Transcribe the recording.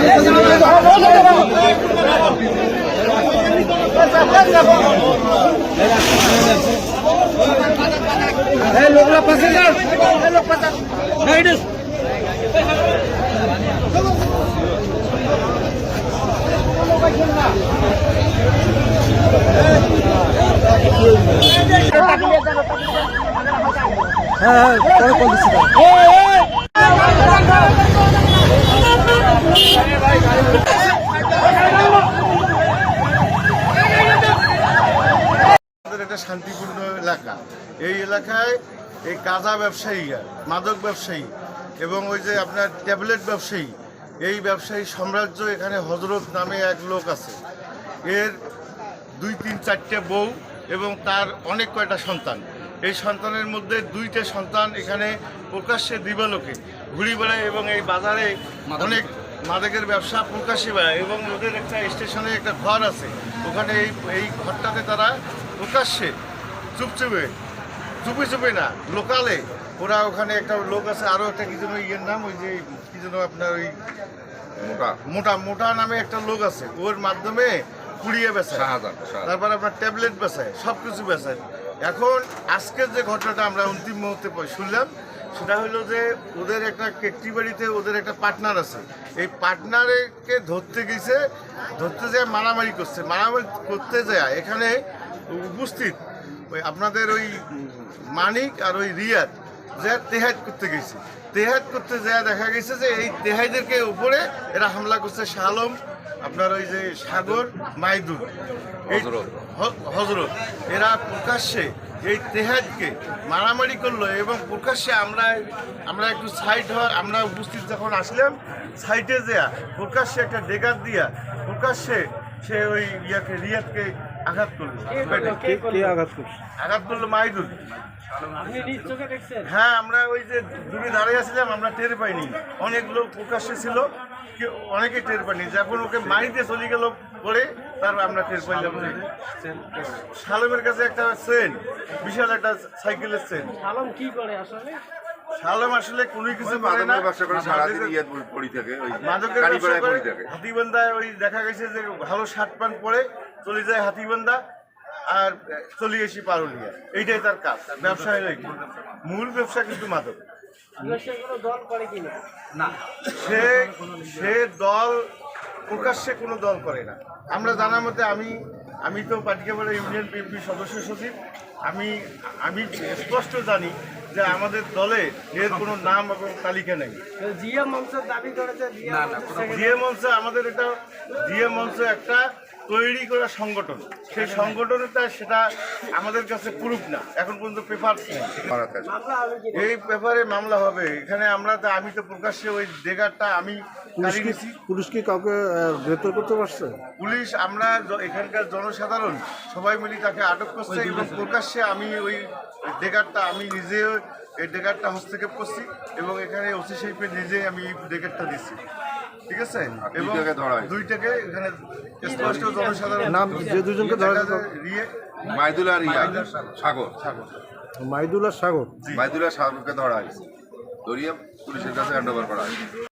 Kettle বেশি আড়াগানি মারি ফেলে তো আমাদের একটা শান্তিপূর্ণ এলাকা। এই এলাকায় এই কাজা ব্যবসায়ীরা মাদক ব্যবসায়ী এবং ওই যে আপনার ট্যাবলেট ব্যবসায়ী এই ব্যবসায়ী সাম্রাজ্য এখানে হজরত নামে এক লোক আছে। এর দুই তিন চারটে বউ এবং তার অনেক কয়টা সন্তান। এই সন্তানের মধ্যে দুইটা সন্তান এখানে প্রকাশ্যে দিবালোকে ঘুরি বেড়ায় এবং এই বাজারে অনেক মাদকের ব্যবসা প্রকাশ্যে বেড়ায় এবং ওদের একটা স্টেশনে একটা ঘর আছে। ওখানে এই এই ঘরটাতে তারা প্রকাশ্যে চুপচুপে চুপে চুপে না লোকালে। ওরা ওখানে একটা লোক আছে আরও একটা কি যেন ইয়ের নাম ওই যে কি যেন আপনার ওই মোটা। মোটা মোটা নামে একটা লোক আছে। ওর মাধ্যমে কুড়িয়ে বেচায়। তারপর আপনার ট্যাবলেট বেচায় সব কিছু বেচায়। এখন আজকের যে ঘটনাটা আমরা অন্তিম মুহূর্তে শুনলাম সেটা হলো যে ওদের একটা কেটলি বাড়িতে ওদের একটা পার্টনার আছে। এই পার্টনারকে ধরতে গেছে ধরতে যায় মারামারি করছে। মারামারি করতে যায় এখানে উপস্থিত। ওই আপনাদের ওই মানিক আর ওই রিয়াদ যে তেহাত করতে গেছে। তেহাত করতে যা দেখা গেছে যে এই তেহাইদেরকে উপরে এরা হামলা করছে শালম আপনার ওই যে সাগর মাইদুর এই হজরত। এরা প্রকাশ্যে এই তেহাজকে মারামারি করল এবং প্রকাশ্যে আমরা আমরা একটু সাইড হওয়ার আমরা উপস্থিত যখন আসলাম সাইডে দেয়া প্রকাশ্যে একটা ডেকার দিয়া প্রকাশ্যে সে ওই ইয়াকে রিয়াদকে আঘাত করল। আঘাত করল মাইদুল। হ্যাঁ আমরা ওই যে দূরে দাঁড়িয়ে আসছিলাম আমরা টের পাইনি। অনেক লোক প্রকাশ্যে ছিল অনেকে টের পাইনি যখন ওকে মারিতে চলে গেল পরে তারপর আমরা টের পাইলাম শালমের কাছে একটা চেন বিশাল একটা সাইকেলের চেন আলম কি করে আসলে? শালম আসলে কোনো কিছু করে না। মাদকের ইয়ে হাতিবান্ধায় ওই দেখা গেছে যে ভালো শার্ট প্যান্ট পরে চলে যায় হাতিবান্ধা আর চলে এসি পারুলিয়া। এইটাই তার কাজ ব্যবসা হলো এইটা। মূল ব্যবসা কিন্তু মাদক। সে দল করে সে সে দল প্রকাশ্যে কোনো দল করে না। আমরা জানার মতে আমি আমি তো পাটিকাপাড়া ইউনিয়ন বিএনপির সদস্য সচিব। আমি আমি স্পষ্ট জানি যে আমাদের দলে এর কোনো নাম এবং তালিকা নেই। জিয়া মঞ্চের দাবি করেছে জিয়া মঞ্চের জিএ মঞ্চ আমাদের এটা জিএ মঞ্চ একটা তৈরি করা সংগঠন। সেই সংগঠনটা সেটা আমাদের কাছে প্রুফ না। এখন পর্যন্ত পেপার এই পেপারে মামলা হবে। এখানে আমরা তো আমি তো প্রকাশ্যে ওই ডেগারটা আমি পুলিশ কি কাউকে গ্রেপ্তার করতে পারছে? পুলিশ আমরা এখানকার জনসাধারণ সবাই মিলে তাকে আটক করছে এবং প্রকাশ্যে আমি ওই ডেগারটা আমি নিজে এই ডেগারটা হস্তক্ষেপ করছি এবং এখানে ওসি শিল্পে নিজে আমি এই ডেগারটা দিচ্ছি ঠিক আছে? এবং দুইটাকে ধরা হয়েছে। দুইটাকে এখানে স্পষ্ট জনসাধারণ নাম যে দুজনকে ধরা রিয়ে মাইদুল আর সাগর। সাগর। মাইদুল আর সাগর মাইদুল আর সাগরকে ধরা হয়েছে। ধরিয়ে পুলিশের কাছে হ্যান্ড ওভার করা হয়েছে।